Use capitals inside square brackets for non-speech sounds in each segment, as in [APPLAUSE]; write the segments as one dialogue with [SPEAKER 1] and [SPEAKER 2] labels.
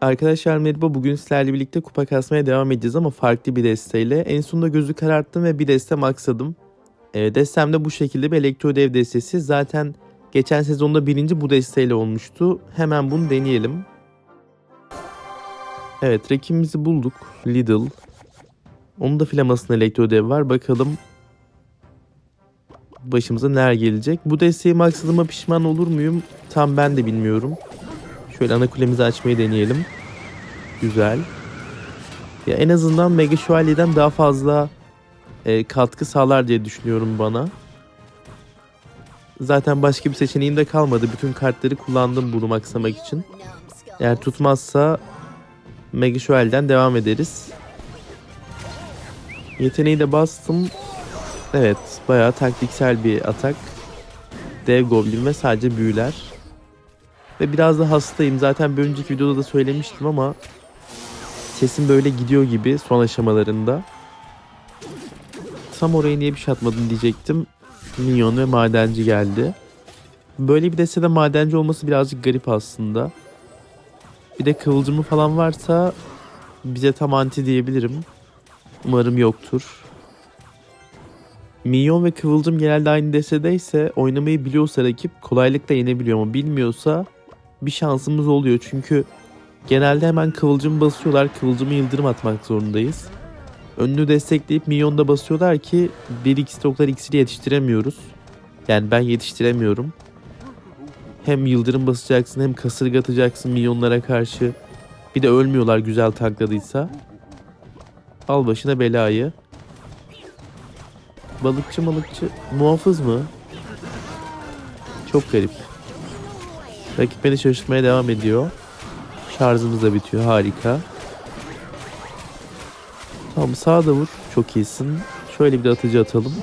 [SPEAKER 1] Arkadaşlar merhaba bugün sizlerle birlikte kupa kasmaya devam edeceğiz ama farklı bir desteğiyle. En sonunda gözü kararttım ve bir deste maksadım. E, destem de bu şekilde bir elektro dev destesi. Zaten geçen sezonda birinci bu desteğiyle olmuştu. Hemen bunu deneyelim. Evet rakibimizi bulduk. Lidl. Onun da flamasında elektro dev var. Bakalım başımıza neler gelecek. Bu desteği maksadığıma pişman olur muyum? Tam ben de bilmiyorum. Şöyle ana kulemizi açmayı deneyelim. Güzel. Ya en azından Mega Şövalye'den daha fazla e, katkı sağlar diye düşünüyorum bana. Zaten başka bir seçeneğim de kalmadı. Bütün kartları kullandım bunu maksamak için. Eğer tutmazsa Mega Şövalye'den devam ederiz. Yeteneği de bastım. Evet bayağı taktiksel bir atak. Dev Goblin ve sadece büyüler. Ve biraz da hastayım. Zaten bir önceki videoda da söylemiştim ama sesim böyle gidiyor gibi son aşamalarında. Tam oraya niye bir şey atmadın diyecektim. Minyon ve madenci geldi. Böyle bir destede madenci olması birazcık garip aslında. Bir de kıvılcımı falan varsa bize tam anti diyebilirim. Umarım yoktur. Minyon ve Kıvılcım genelde aynı destedeyse oynamayı biliyorsa rakip kolaylıkla yenebiliyor ama bilmiyorsa bir şansımız oluyor. Çünkü genelde hemen Kıvılcım basıyorlar. Kıvılcımı yıldırım atmak zorundayız. Önünü destekleyip Minyon da basıyorlar ki 1x stoklar iksiri yetiştiremiyoruz. Yani ben yetiştiremiyorum. Hem yıldırım basacaksın hem kasırga atacaksın minyonlara karşı. Bir de ölmüyorlar güzel tankladıysa. Al başına belayı. Balıkçı malıkçı muhafız mı? Çok garip. Rakip beni şaşırtmaya devam ediyor. Şarjımız da bitiyor harika. Tamam sağa da vur. Çok iyisin. Şöyle bir de atıcı atalım.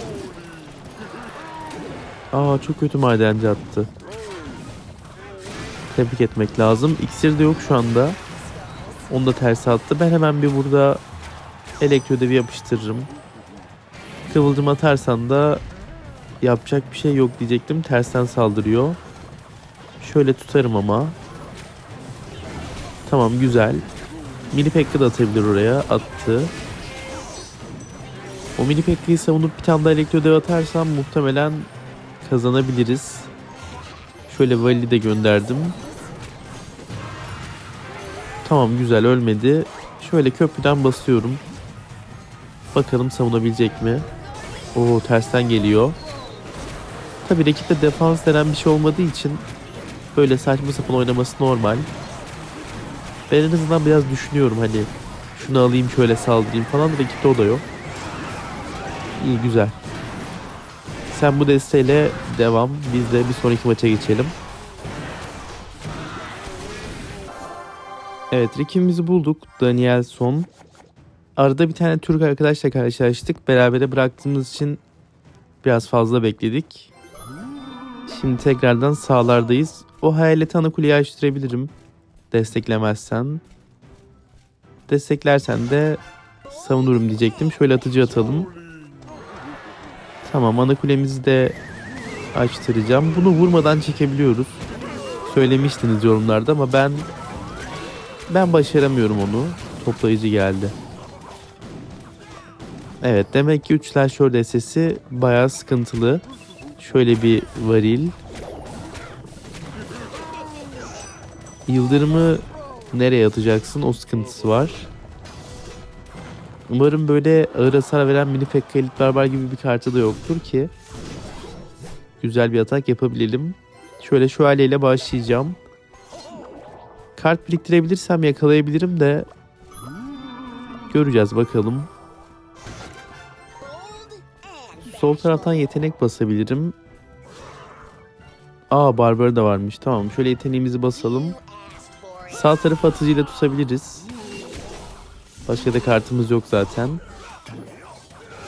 [SPEAKER 1] Aa çok kötü madenci attı. Tebrik etmek lazım. İksir de yok şu anda. Onu da ters attı. Ben hemen bir burada elektro devi yapıştırırım. Kıvılcım atarsan da yapacak bir şey yok diyecektim. Tersten saldırıyor. Şöyle tutarım ama. Tamam güzel. Mini Pekka da atabilir oraya. Attı. O Mini Pekka'yı savunup bir tane daha elektro dev atarsam muhtemelen kazanabiliriz. Şöyle Vali de gönderdim. Tamam güzel ölmedi. Şöyle köprüden basıyorum. Bakalım savunabilecek mi? Oo tersten geliyor. Tabii rakipte defans denen bir şey olmadığı için böyle saçma sapan oynaması normal. Ben en azından biraz düşünüyorum hani şunu alayım şöyle saldırayım falan rakipte o da yok. İyi güzel. Sen bu desteğiyle devam. Biz de bir sonraki maça geçelim. Evet rakibimizi bulduk. Daniel Son. Arada bir tane Türk arkadaşla karşılaştık. Berabere bıraktığımız için biraz fazla bekledik. Şimdi tekrardan sağlardayız. O hayaleti ana kuleyi açtırabilirim. Desteklemezsen. Desteklersen de savunurum diyecektim. Şöyle atıcı atalım. Tamam ana kulemizi de açtıracağım. Bunu vurmadan çekebiliyoruz. Söylemiştiniz yorumlarda ama ben ben başaramıyorum onu. Toplayıcı geldi. Evet demek ki 3 slasher destesi bayağı sıkıntılı. Şöyle bir varil. Yıldırımı nereye atacaksın o sıkıntısı var. Umarım böyle ağır hasar veren mini pekka elit barbar gibi bir kartı da yoktur ki. Güzel bir atak yapabilelim. Şöyle şövalyeyle başlayacağım. Kart biriktirebilirsem yakalayabilirim de göreceğiz bakalım. Sol taraftan yetenek basabilirim. Aa barbar da varmış. Tamam şöyle yeteneğimizi basalım. Sağ tarafı atıcıyla tutabiliriz. Başka da kartımız yok zaten.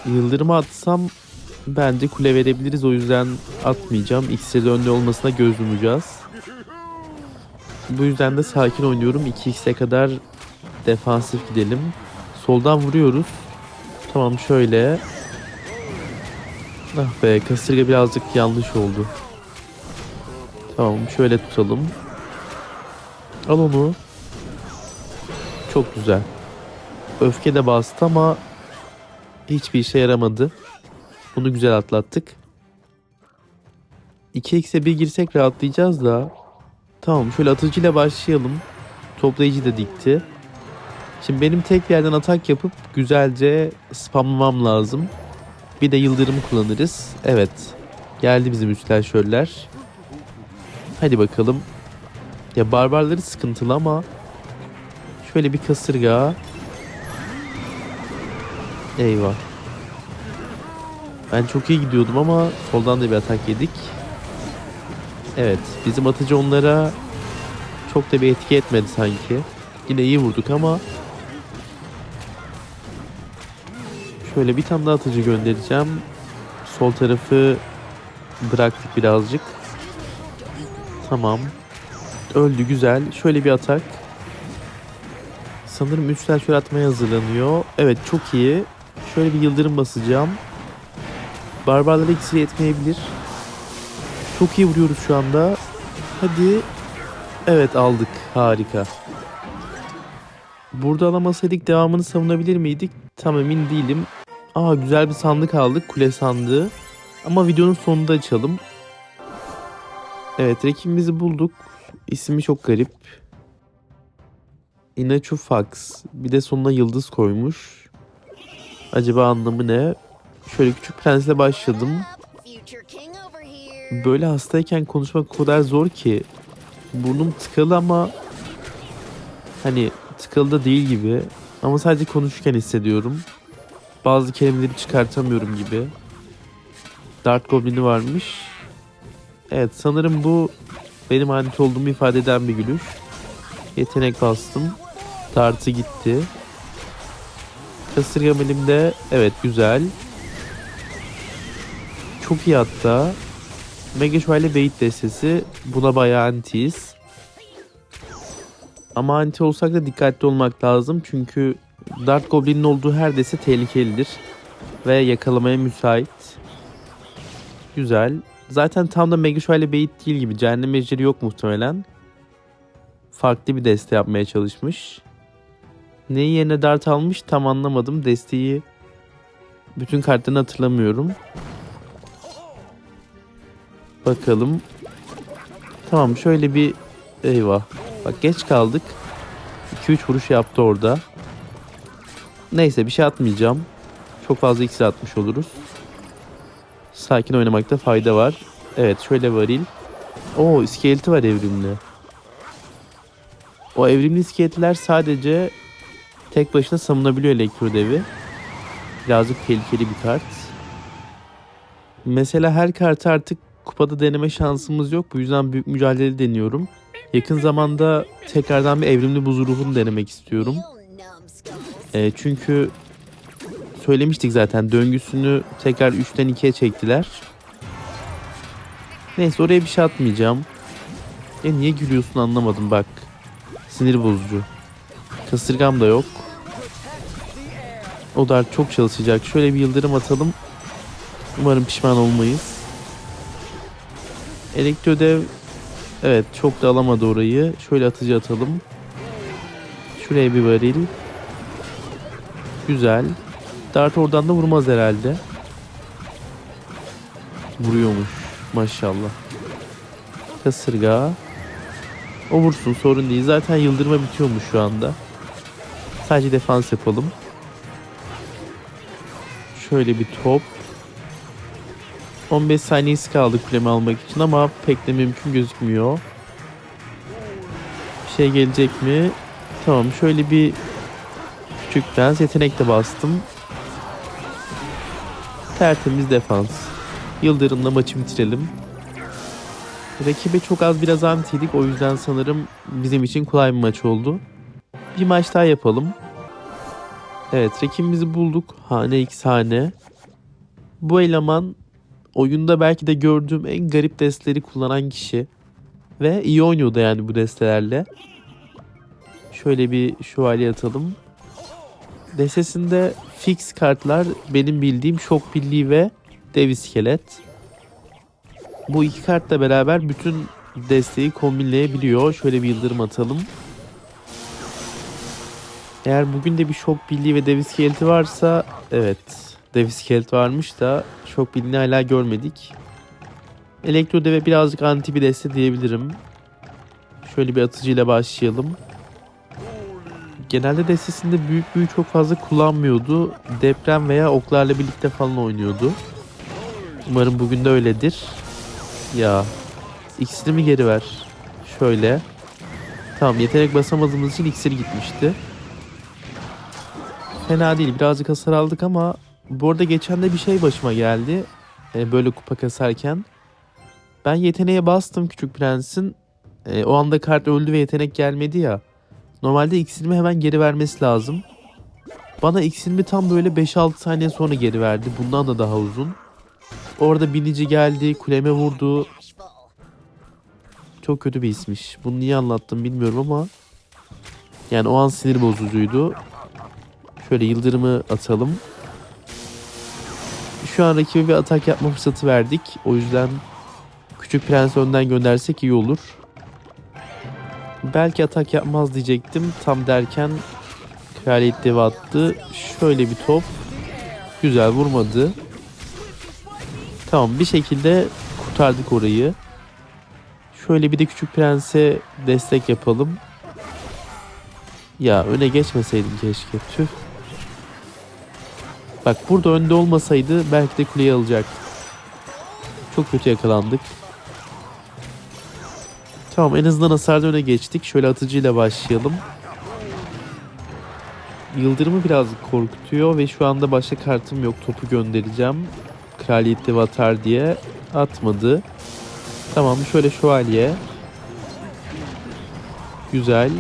[SPEAKER 1] Yıldırımı atsam bence kule verebiliriz. O yüzden atmayacağım. İkisi de önde olmasına göz yumacağız. Bu yüzden de sakin oynuyorum. 2x'e kadar defansif gidelim. Soldan vuruyoruz. Tamam şöyle. Ah be kasırga birazcık yanlış oldu. Tamam şöyle tutalım. Al onu. Çok güzel. Öfke de bastı ama hiçbir işe yaramadı. Bunu güzel atlattık. 2x'e bir girsek rahatlayacağız da. Tamam şöyle atıcıyla başlayalım. Toplayıcı da dikti. Şimdi benim tek bir yerden atak yapıp güzelce spamlamam lazım. Bir de yıldırım kullanırız. Evet. Geldi bizim üstel şöller. Hadi bakalım. Ya barbarları sıkıntılı ama şöyle bir kasırga. Eyvah. Ben çok iyi gidiyordum ama soldan da bir atak yedik. Evet, bizim atıcı onlara çok da bir etki etmedi sanki. Yine iyi vurduk ama şöyle bir tane daha atıcı göndereceğim. Sol tarafı bıraktık birazcık. Tamam. Öldü güzel. Şöyle bir atak. Sanırım üçler şöyle atmaya hazırlanıyor. Evet çok iyi. Şöyle bir yıldırım basacağım. Barbarlara ikisi yetmeyebilir. Çok iyi vuruyoruz şu anda. Hadi. Evet aldık. Harika. Burada alamasaydık devamını savunabilir miydik? Tam emin değilim. Aa güzel bir sandık aldık. Kule sandığı. Ama videonun sonunda açalım. Evet rakibimizi bulduk. İsmi çok garip. Inachu Fox. Bir de sonuna yıldız koymuş. Acaba anlamı ne? Şöyle küçük prensle başladım. Böyle hastayken konuşmak o kadar zor ki. Burnum tıkalı ama hani tıkalı da değil gibi. Ama sadece konuşurken hissediyorum. Bazı kelimeleri çıkartamıyorum gibi. Dart Goblin'i varmış. Evet sanırım bu benim anti olduğumu ifade eden bir gülüş. Yetenek bastım. Dartı gitti. Kasırgam elimde. Evet güzel. Çok iyi hatta. Mega Şövalye Beyit destesi. Buna bayağı antiyiz. Ama anti olsak da dikkatli olmak lazım. Çünkü Dart Goblin'in olduğu her deste tehlikelidir. Ve yakalamaya müsait. Güzel. Zaten tam da Mega Şövalye Beyit değil gibi. Cehennem Ejderi yok muhtemelen. Farklı bir deste yapmaya çalışmış. Neyi yerine Dart almış tam anlamadım. Desteği bütün kartlarını hatırlamıyorum. Bakalım. Tamam şöyle bir eyvah. Bak geç kaldık. 2-3 vuruş yaptı orada. Neyse bir şey atmayacağım. Çok fazla iksir atmış oluruz. Sakin oynamakta fayda var. Evet şöyle varil. Oo iskeleti var evrimli. O evrimli iskeletler sadece tek başına savunabiliyor elektro devi. Birazcık tehlikeli bir kart. Mesela her kartı artık kupada deneme şansımız yok. Bu yüzden büyük mücadele deniyorum. Yakın zamanda tekrardan bir evrimli buz ruhunu denemek istiyorum. E, çünkü söylemiştik zaten döngüsünü tekrar 3'ten 2'ye çektiler. Neyse oraya bir şey atmayacağım. Ya niye gülüyorsun anlamadım bak. Sinir bozucu. Kasırgam da yok. O da çok çalışacak. Şöyle bir yıldırım atalım. Umarım pişman olmayız. Elektrodev evet çok da alamadı orayı. Şöyle atıcı atalım. Şuraya bir varil. Güzel. Dart oradan da vurmaz herhalde. Vuruyormuş. Maşallah. Kasırga. O vursun sorun değil. Zaten yıldırma bitiyormuş şu anda. Sadece defans yapalım. Şöyle bir top. 15 saniyesi kaldı kulemi almak için ama pek de mümkün gözükmüyor. Bir şey gelecek mi? Tamam şöyle bir küçük prens yetenek de bastım. Tertemiz defans. Yıldırım'la maçı bitirelim. Rakibe çok az biraz antiydik o yüzden sanırım bizim için kolay bir maç oldu. Bir maç daha yapalım. Evet rakibimizi bulduk. Hane x hane. Bu eleman oyunda belki de gördüğüm en garip desteleri kullanan kişi. Ve iyi oynuyordu yani bu destelerle. Şöyle bir şövalye atalım. Destesinde fix kartlar benim bildiğim şok birliği ve dev iskelet. Bu iki kartla beraber bütün desteği kombinleyebiliyor. Şöyle bir yıldırım atalım. Eğer bugün de bir şok birliği ve dev iskeleti varsa evet dev iskelet varmış da şok birliğini hala görmedik. Elektro deve birazcık anti bir deste diyebilirim. Şöyle bir atıcıyla başlayalım. Genelde destesinde büyük büyü çok fazla kullanmıyordu. Deprem veya oklarla birlikte falan oynuyordu. Umarım bugün de öyledir. Ya iksiri mi geri ver? Şöyle. Tamam yetenek basamadığımız için iksiri gitmişti. Fena değil birazcık hasar aldık ama bu arada geçen de bir şey başıma geldi. Ee, böyle kupa kasarken. Ben yeteneğe bastım Küçük Prens'in. Ee, o anda kart öldü ve yetenek gelmedi ya. Normalde iksirimi hemen geri vermesi lazım. Bana iksirimi tam böyle 5-6 saniye sonra geri verdi. Bundan da daha uzun. Orada binici geldi, kuleme vurdu. Çok kötü bir ismiş. Bunu niye anlattım bilmiyorum ama yani o an sinir bozucuydu. Şöyle yıldırımı atalım. Şu an rakibe bir atak yapma fırsatı verdik. O yüzden Küçük Prens önden göndersek iyi olur. Belki atak yapmaz diyecektim. Tam derken Kraliyet devi attı. Şöyle bir top. Güzel vurmadı. Tamam bir şekilde kurtardık orayı. Şöyle bir de Küçük Prens'e destek yapalım. Ya öne geçmeseydim keşke. Tüh. Bak burada önde olmasaydı belki de kuleyi alacak. Çok kötü yakalandık. Tamam en azından hasarda öne geçtik. Şöyle atıcıyla başlayalım. Yıldırımı biraz korkutuyor ve şu anda başka kartım yok. Topu göndereceğim. Kraliyet devi atar diye atmadı. Tamam şöyle şövalye. Güzel.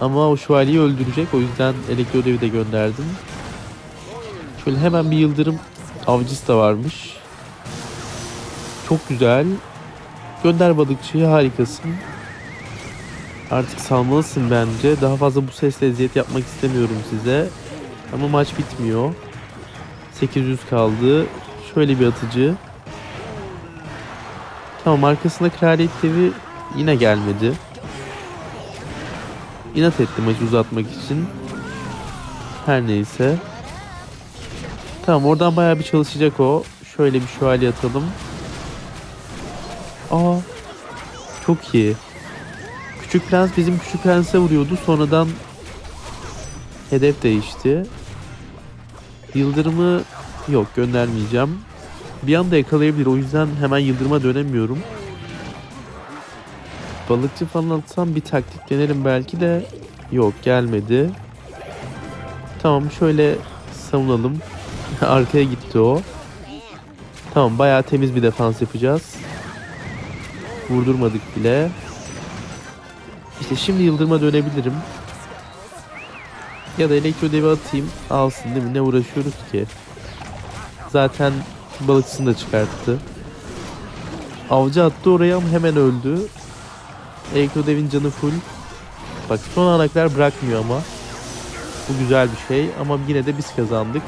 [SPEAKER 1] Ama o şövalyeyi öldürecek. O yüzden elektro devi de gönderdim. Şöyle hemen bir yıldırım avcısı da varmış. Çok güzel. Gönder balıkçıyı harikasın. Artık salmalısın bence. Daha fazla bu sesle eziyet yapmak istemiyorum size. Ama maç bitmiyor. 800 kaldı. Şöyle bir atıcı. Tamam arkasında kraliyet devi yine gelmedi. İnat etti maçı uzatmak için. Her neyse. Tamam oradan bayağı bir çalışacak o. Şöyle bir şövalye atalım. Aa. Çok iyi. Küçük Prens bizim Küçük Prens'e vuruyordu. Sonradan hedef değişti. Yıldırımı yok göndermeyeceğim. Bir anda yakalayabilir. O yüzden hemen yıldırıma dönemiyorum. Balıkçı falan atsam bir taktik denerim belki de. Yok gelmedi. Tamam şöyle savunalım. [LAUGHS] Arkaya gitti o. Tamam bayağı temiz bir defans yapacağız. Vurdurmadık bile. İşte şimdi yıldırıma dönebilirim. Ya da elektro devi atayım. Alsın değil mi? Ne uğraşıyoruz ki? Zaten balıkçısını da çıkarttı. Avcı attı oraya ama hemen öldü. Elektro devin canı full. Bak son ana kadar bırakmıyor ama. Bu güzel bir şey ama yine de biz kazandık.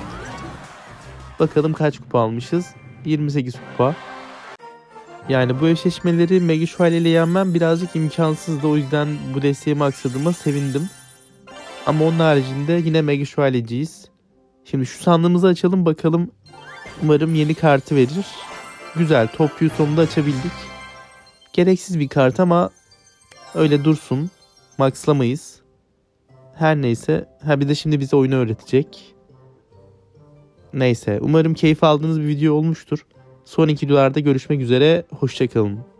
[SPEAKER 1] Bakalım kaç kupa almışız? 28 kupa. Yani bu eşleşmeleri Mega Şövalye ile yenmem birazcık imkansızdı. O yüzden bu desteği maksadığıma sevindim. Ama onun haricinde yine Mega Şövalyeciyiz. Şimdi şu sandığımızı açalım bakalım. Umarım yeni kartı verir. Güzel topyu sonunda açabildik. Gereksiz bir kart ama öyle dursun. Maxlamayız. Her neyse. Ha bir de şimdi bize oyunu öğretecek. Neyse. Umarım keyif aldığınız bir video olmuştur. Sonraki videolarda görüşmek üzere. Hoşçakalın.